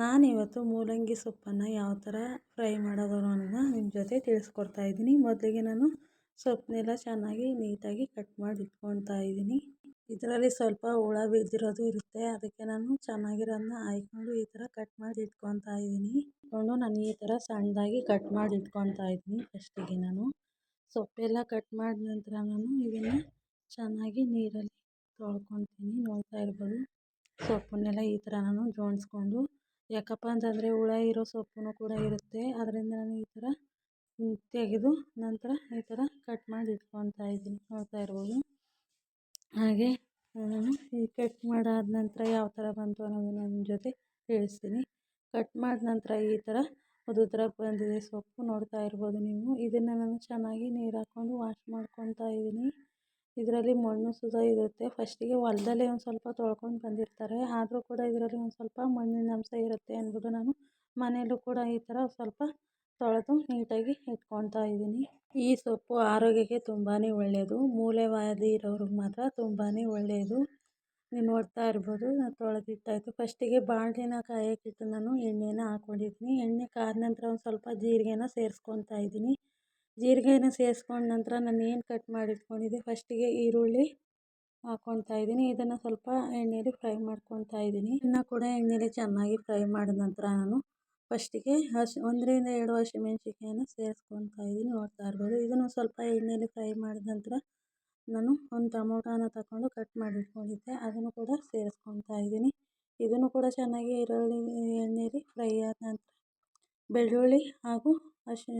ನಾನಿವತ್ತು ಮೂಲಂಗಿ ಸೊಪ್ಪನ್ನು ಯಾವ ಥರ ಫ್ರೈ ಮಾಡೋದು ಅನ್ನೋದನ್ನ ನಿಮ್ಮ ಜೊತೆ ತಿಳಿಸ್ಕೊಡ್ತಾ ಇದ್ದೀನಿ. ಮೊದಲಿಗೆ ನಾನು ಸೊಪ್ಪನ್ನೆಲ್ಲ ಚೆನ್ನಾಗಿ ನೀಟಾಗಿ ಕಟ್ ಮಾಡಿ ಇಟ್ಕೊತಾ ಇದ್ದೀನಿ. ಇದರಲ್ಲಿ ಸ್ವಲ್ಪ ಹುಳ ಬಿದ್ದಿರೋದು ಇರುತ್ತೆ. ಅದಕ್ಕೆ ನಾನು ಚೆನ್ನಾಗಿರೋದನ್ನ ಆಯ್ಕೊಂಡು ಈ ಥರ ಕಟ್ ಮಾಡಿ ಇಟ್ಕೊತಾ ಇದ್ದೀನಿ. ಇಟ್ಕೊಂಡು ನಾನು ಈ ಥರ ಸಣ್ಣದಾಗಿ ಕಟ್ ಮಾಡಿ ಇಟ್ಕೊತಾ ಇದ್ದೀನಿ ಫಸ್ಟಿಗೆ ನಾನು. ಸೊಪ್ಪೆಲ್ಲ ಕಟ್ ಮಾಡಿದ ನಂತರ ನಾನು ಇದನ್ನು ಚೆನ್ನಾಗಿ ನೀರಲ್ಲಿ ತೊಳ್ಕೊತೀನಿ ನೋಡ್ತಾ ಇರ್ಬೋದು. ಸೊಪ್ಪನ್ನೆಲ್ಲ ಈ ಥರ ನಾನು ಜೋಡಿಸ್ಕೊಂಡು ಯಾಕಪ್ಪ ಅಂತಂದರೆ ಹುಳ ಇರೋ ಸೊಪ್ಪು ಕೂಡ ಇರುತ್ತೆ. ಅದರಿಂದ ನಾನು ಈ ಥರ ತೆಗೆದು ನಂತರ ಈ ಥರ ಕಟ್ ಮಾಡಿ ಇಟ್ಕೊತಾ ಇದ್ದೀನಿ. ನೋಡ್ತಾ ಇರ್ಬೋದು. ಹಾಗೆ ನಾನು ಈ ಕಟ್ ಮಾಡಾದ ನಂತರ ಯಾವ ಥರ ಬಂತು ಅನ್ನೋದನ್ನು ನಿಮ್ಮ ಜೊತೆ ತಿಳಿಸ್ತೀನಿ. ಕಟ್ ಮಾಡಿದ ನಂತರ ಈ ಥರ ಉದುದ್ರಾಗಿ ಬಂದಿದೆ ಸೊಪ್ಪು ನೋಡ್ತಾ ಇರ್ಬೋದು ನೀವು. ಇದನ್ನು ನಾನು ಚೆನ್ನಾಗಿ ನೀರು ಹಾಕ್ಕೊಂಡು ವಾಶ್ ಮಾಡ್ಕೊತಾ ಇದ್ದೀನಿ. ಇದರಲ್ಲಿ ಮಣ್ಣು ಸುದ ಇರುತ್ತೆ. ಫಸ್ಟಿಗೆ ಹೊಲದಲ್ಲೇ ಒಂದು ಸ್ವಲ್ಪ ತೊಳ್ಕೊಂಡು ಬಂದಿರ್ತಾರೆ. ಆದರೂ ಕೂಡ ಇದರಲ್ಲಿ ಒಂದು ಸ್ವಲ್ಪ ಮಣ್ಣಿನ ಅಂಶ ಇರುತ್ತೆ ಅಂದ್ಬಿಟ್ಟು ನಾನು. ಮನೆಯಲ್ಲೂ ಕೂಡ ಈ ಥರ ಸ್ವಲ್ಪ ತೊಳೆದು ನೀಟಾಗಿ ಇಟ್ಕೊತಾ ಇದ್ದೀನಿ. ಈ ಸೊಪ್ಪು ಆರೋಗ್ಯಕ್ಕೆ ತುಂಬಾ ಒಳ್ಳೆಯದು ಮೂಳೆವಾದಿ ಇರೋರಿಗೆ ಮಾತ್ರ ತುಂಬಾ ಒಳ್ಳೆಯದು ನೀವು ನೋಡ್ತಾ ಇರ್ಬೋದು, ನಾನು ತೊಳೆದಿಟ್ಟಾಯಿತು ಫಸ್ಟಿಗೆ ಬಾಣಲಿನ ಕಾಯಕ್ಕಿಟ್ಟು ನಾನು ಎಣ್ಣೆನ ಹಾಕ್ಕೊಂಡಿದ್ದೀನಿ ಎಣ್ಣೆ ಕಾದ ನಂತರ ಒಂದು ಸ್ವಲ್ಪ ಜೀರಿಗೆನ ಸೇರಿಸ್ಕೊತಾ ಇದ್ದೀನಿ. ಜೀರಿಗೆನ ಸೇರಿಸ್ಕೊಂಡ ನಂತರ ನಾನು ಏನು ಕಟ್ ಮಾಡಿ ಇಟ್ಕೊಂಡಿದ್ದೆ ಫಸ್ಟಿಗೆ ಈರುಳ್ಳಿ ಹಾಕ್ಕೊಳ್ತಾ ಇದ್ದೀನಿ. ಇದನ್ನು ಸ್ವಲ್ಪ ಎಣ್ಣೆಯಲ್ಲಿ ಫ್ರೈ ಮಾಡ್ಕೊತಾ ಇದ್ದೀನಿ. ಇನ್ನು ಕೂಡ ಎಣ್ಣೆಯಲ್ಲಿ ಚೆನ್ನಾಗಿ ಫ್ರೈ ಮಾಡಿದ ನಂತರ ನಾನು ಫಸ್ಟಿಗೆ ಹಸಿ, ಒಂದರಿಂದ ಎರಡು ಹಸಿಮೆಣ್ಸಿಕಾಯನ್ನು ಸೇರಿಸ್ಕೊತಾ ಇದ್ದೀನಿ. ನೋಡ್ತಾ ಇರ್ಬೋದು. ಇದನ್ನು ಸ್ವಲ್ಪ ಎಣ್ಣೆಯಲ್ಲಿ ಫ್ರೈ ಮಾಡಿದ ನಂತರ ನಾನು ಒಂದು ಟೊಮೊಟೊನ ತಗೊಂಡು ಕಟ್ ಮಾಡಿ ಇಟ್ಕೊಂಡಿದ್ದೆ ಅದನ್ನು ಕೂಡ ಸೇರಿಸ್ಕೊತಾ ಇದ್ದೀನಿ. ಇದನ್ನು ಕೂಡ ಚೆನ್ನಾಗಿ ಈರುಳ್ಳಿ ಎಣ್ಣೆಯಲ್ಲಿ ಫ್ರೈ ಆದ ನಂತರ ಬೆಳ್ಳುಳ್ಳಿ ಹಾಗೂ ಹಸಿ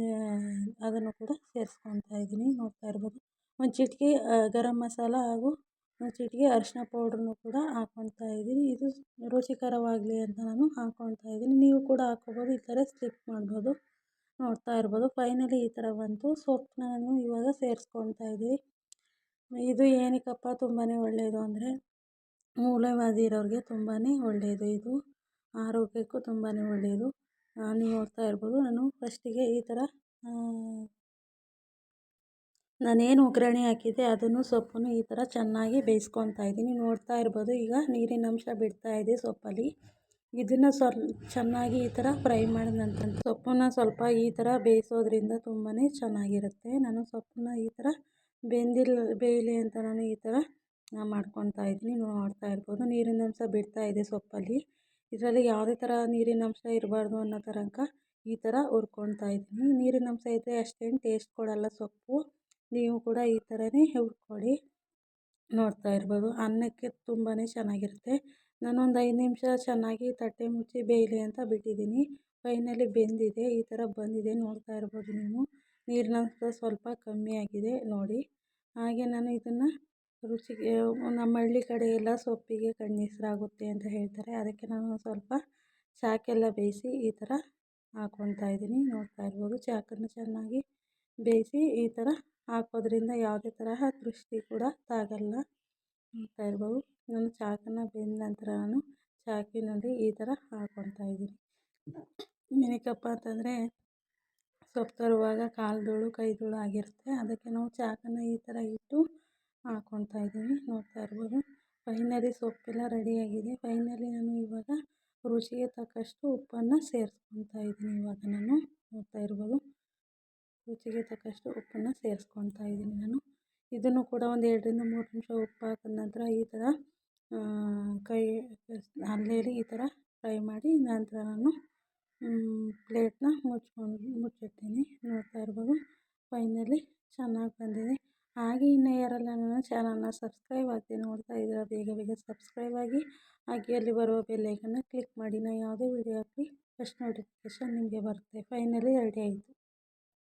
ಅದನ್ನು ಕೂಡ ಸೇರಿಸ್ಕೊಳ್ತಾ ಇದ್ದೀನಿ, ನೋಡ್ತಾ ಇರ್ಬೋದು. ಒಂದು ಚಿಟಿಕೆ ಗರಂ ಮಸಾಲ ಹಾಗೂ ಒಂದು ಚಿಟಿಕೆ ಅರಿಶಿನ ಪೌಡ್ರನ್ನು ಕೂಡ ಹಾಕ್ಕೊಳ್ತಾ ಇದ್ದೀನಿ. ಇದು ರುಚಿಕರವಾಗಲಿ ಅಂತ ನಾನು ಹಾಕ್ಕೊಳ್ತಾ ಇದ್ದೀನಿ. ನೀವು ಕೂಡ ಹಾಕ್ಕೊಬೋದು, ಈ ಥರ ಸ್ಕಿಪ್ ಮಾಡ್ಬೋದು, ನೋಡ್ತಾ ಇರ್ಬೋದು. ಫೈನಲಿ ಈ ಥರ ಬಂತು. ಸೊಪ್ಪನ್ನ ನಾನು ಇವಾಗ ಸೇರಿಸ್ಕೊಳ್ತಾ ಇದ್ದೀನಿ. ಇದು ಏನಕ್ಕಪ್ಪ ತುಂಬಾ ಒಳ್ಳೆಯದು ಅಂದರೆ ಮೂಲವ್ಯಾಧಿ ಇರೋರಿಗೆ ತುಂಬಾ ಒಳ್ಳೆಯದು ಇದು. ಆರೋಗ್ಯಕ್ಕೂ ತುಂಬಾ ಒಳ್ಳೆಯದು. ನೀವು ನೋಡ್ತಾ ಇರ್ಬೋದು. ನಾನು ಫಸ್ಟಿಗೆ ಈ ಥರ ನಾನೇನು ಒಗ್ಗರಣೆ ಹಾಕಿದ್ದೆ ಅದನ್ನು ಸೊಪ್ಪನ್ನು ಈ ಥರ ಚೆನ್ನಾಗಿ ಬೇಯಿಸ್ಕೊತಾ ಇದ್ದೀನಿ. ನೋಡ್ತಾ ಇರ್ಬೋದು, ಈಗ ನೀರಿನ ಅಂಶ ಬಿಡ್ತಾ ಇದೆ ಸೊಪ್ಪಲ್ಲಿ. ಇದನ್ನು ಸ್ವಲ್ಪ ಚೆನ್ನಾಗಿ ಈ ಥರ ಫ್ರೈ ಮಾಡಿದ ನಂತರ ಸೊಪ್ಪನ್ನು ಸ್ವಲ್ಪ ಈ ಥರ ಬೇಯಿಸೋದ್ರಿಂದ ತುಂಬಾ ಚೆನ್ನಾಗಿರುತ್ತೆ. ನಾನು ಸೊಪ್ಪನ್ನ ಈ ಥರ ಬೆಂದಿಲ್ಲ ಬೇಯಲಿ ಅಂತ ನಾನು ಈ ಥರ ಮಾಡ್ಕೊತಾ ಇದ್ದೀನಿ. ನೋಡ್ತಾ ಇರ್ಬೋದು, ನೀರಿನ ಅಂಶ ಬಿಡ್ತಾ ಇದೆ ಸೊಪ್ಪಲ್ಲಿ. ಇದರಲ್ಲಿ ಯಾವುದೇ ಥರ ನೀರಿನ ಅಂಶ ಇರಬಾರ್ದು ಅನ್ನೋ ತನಕ ಈ ಥರ ಹುರ್ಕೊತಾ ಇದ್ದೀನಿ. ನೀರಿನ ಅಂಶ ಇದ್ದರೆ ಅಷ್ಟೇನು ಟೇಸ್ಟ್ ಕೊಡೋಲ್ಲ ಸೊಪ್ಪು. ನೀವು ಕೂಡ ಈ ಥರನೇ ಹುರ್ಕೊಳ್ಳಿ ನೋಡ್ತಾ ಇರ್ಬೋದು. ಅನ್ನಕ್ಕೆ ತುಂಬಾ ಚೆನ್ನಾಗಿರುತ್ತೆ. ನಾನೊಂದು ಐದು ನಿಮಿಷ ಚೆನ್ನಾಗಿ ತಟ್ಟೆ ಮುಚ್ಚಿ ಬೇಯಲಿ ಅಂತ ಬಿಟ್ಟಿದ್ದೀನಿ. ಫೈನಲಿ ಬೆಂದಿದೆ. ಈ ಥರ ಬಂದಿದೆ. ನೋಡ್ತಾ ಇರ್ಬೋದು ನೀವು. ನೀರಿನ ಅಂಶ ಸ್ವಲ್ಪ ಕಮ್ಮಿ ಆಗಿದೆ ನೋಡಿ. ಹಾಗೆ ನಾನು ಇದನ್ನು ರುಚಿಗೆ, ನಮ್ಮ ಹಳ್ಳಿ ಕಡೆ ಎಲ್ಲ ಸೊಪ್ಪಿಗೆ, ಕಣ್ಣೆಸರಾಗುತ್ತೆ ಅಂತ ಹೇಳ್ತಾರೆ. ಅದಕ್ಕೆ ನಾನು ಸ್ವಲ್ಪ ಚಾಕೆಲ್ಲ ಬೇಯಿಸಿ ಈ ಥರ ಹಾಕ್ಕೊತಾ ಇದ್ದೀನಿ. ನೋಡ್ತಾ ಇರ್ಬೋದು ಚಾಕನ್ನು ಚೆನ್ನಾಗಿ ಬೇಯಿಸಿ ಈ ಥರ ಹಾಕೋದ್ರಿಂದ ಯಾವುದೇ ತರಹ ದೃಷ್ಟಿ ಕೂಡ ತಾಗಲ್ಲ. ನೋಡ್ತಾ ಇರ್ಬೋದು, ನಾನು ಚಾಕನ್ನು ಬೆಂದ ನಂತರ ನಾನು ಚಾಕಿನಲ್ಲಿ ಈ ಥರ ಹಾಕ್ಕೊತಾ ಇದ್ದೀನಿ. ಏನಕ್ಕಪ್ಪ ಅಂತಂದರೆ ಸೊಪ್ಪು ತರುವಾಗ ಕಾಲು ಧೂಳು ಕೈ ಧೂಳು ಆಗಿರುತ್ತೆ. ಅದಕ್ಕೆ ನಾವು ಚಾಕನ್ನು ಈ ಥರ ಇಟ್ಟು ಹಾಕ್ಕೊತಾ ಇದ್ದೀನಿ. ನೋಡ್ತಾ ಇರ್ಬೋದು. ಫೈನಲಿ ಸೊಪ್ಪೆಲ್ಲ ರೆಡಿಯಾಗಿದೆ. ಫೈನಲಿ ನಾನು ಇವಾಗ ರುಚಿಗೆ ತಕ್ಕಷ್ಟು ಉಪ್ಪನ್ನು ಸೇರಿಸ್ಕೊತಾ ಇದ್ದೀನಿ ಇವಾಗ ನಾನು. ನೋಡ್ತಾ ಇರ್ಬೋದು. ರುಚಿಗೆ ತಕ್ಕಷ್ಟು ಉಪ್ಪನ್ನು ಸೇರಿಸ್ಕೊತಾ ಇದ್ದೀನಿ ನಾನು. ಇದನ್ನು ಕೂಡ ಒಂದು ಎರಡರಿಂದ ಮೂರು ನಿಮಿಷ ಉಪ್ಪು ಹಾಕಿದ ನಂತರ ಈ ಥರ ಕೈ ಹಲ್ಲೆಯಲ್ಲಿ ಈ ಥರ ಫ್ರೈ ಮಾಡಿ ನಂತರ ನಾನು ಪ್ಲೇಟನ್ನ ಮುಚ್ಕೊಂಡು, ಮುಚ್ಚಿಡ್ತೀನಿ. ನೋಡ್ತಾ ಇರ್ಬೋದು. ಫೈನಲಿ ಚೆನ್ನಾಗಿ ಬಂದಿದೆ. ಹಾಗೆ ಇನ್ನು ಯಾರೆಲ್ಲ ನನ್ನ ಚಾನಲ್ನ ಸಬ್ಸ್ಕ್ರೈಬ್ ಆಗದೆ ನೋಡ್ತಾ ಇದ್ದೀರ, ಬೇಗ ಬೇಗ ಸಬ್ಸ್ಕ್ರೈಬ್ ಆಗಿ. ಹಾಗೆ ಅಲ್ಲಿ ಬರುವ ಬೆಲ್ಲೈಕನ್ನ ಕ್ಲಿಕ್ ಮಾಡಿ. ನಾನು ಯಾವುದೇ ವೀಡಿಯೋ ಹಾಕಲಿ ಫಸ್ಟ್ ನೋಟಿಫಿಕೇಷನ್ ನಿಮಗೆ ಬರುತ್ತೆ. ಫೈನಲಿ ರೆಡಿ ಆಯಿತು.